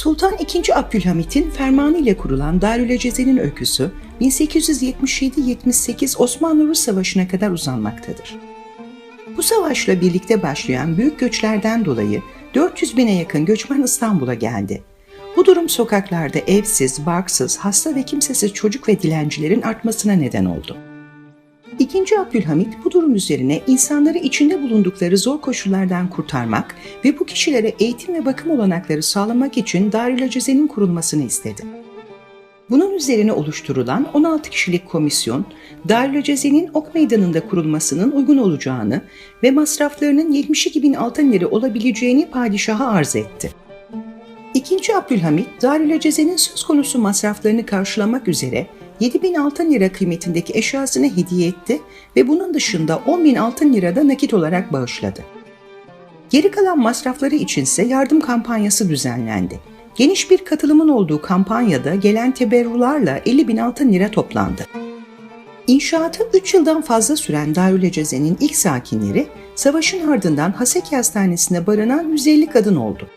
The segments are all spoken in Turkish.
Sultan II. Abdülhamit'in fermanı ile kurulan Darüleceze'nin öyküsü 1877-78 Osmanlı-Rus Savaşı'na kadar uzanmaktadır. Bu savaşla birlikte başlayan büyük göçlerden dolayı 400 bine yakın göçmen İstanbul'a geldi. Bu durum sokaklarda evsiz, barksız, hasta ve kimsesiz çocuk ve dilencilerin artmasına neden oldu. İkinci Abdülhamit bu durum üzerine insanları içinde bulundukları zor koşullardan kurtarmak ve bu kişilere eğitim ve bakım olanakları sağlamak için Darülceze'nin kurulmasını istedi. Bunun üzerine oluşturulan 16 kişilik komisyon, Darülceze'nin Ok Meydanı'nda kurulmasının uygun olacağını ve masraflarının 72 bin altın lira olabileceğini padişaha arz etti. İkinci Abdülhamit, Darülceze'nin söz konusu masraflarını karşılamak üzere 7 bin altın lira kıymetindeki eşyasını hediye etti ve bunun dışında 10 bin altın lira da nakit olarak bağışladı. Geri kalan masrafları içinse yardım kampanyası düzenlendi. Geniş bir katılımın olduğu kampanyada gelen teberrularla 50 bin altın lira toplandı. İnşaatı 3 yıldan fazla süren Darülceze'nin ilk sakinleri, savaşın ardından Haseki Hastanesi'nde barınan 150 kadın oldu.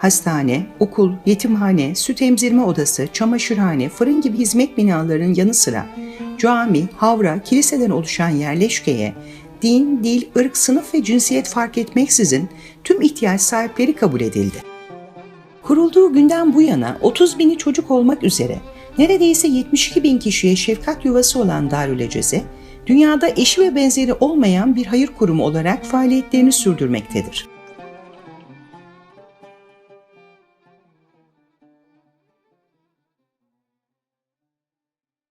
Hastane, okul, yetimhane, süt emzirme odası, çamaşırhane, fırın gibi hizmet binalarının yanı sıra cami, havra, kiliseden oluşan yerleşkeye din, dil, ırk, sınıf ve cinsiyet fark etmeksizin tüm ihtiyaç sahipleri kabul edildi. Kurulduğu günden bu yana 30 bini çocuk olmak üzere neredeyse 72 bin kişiye şefkat yuvası olan Darülceze, dünyada eşi ve benzeri olmayan bir hayır kurumu olarak faaliyetlerini sürdürmektedir.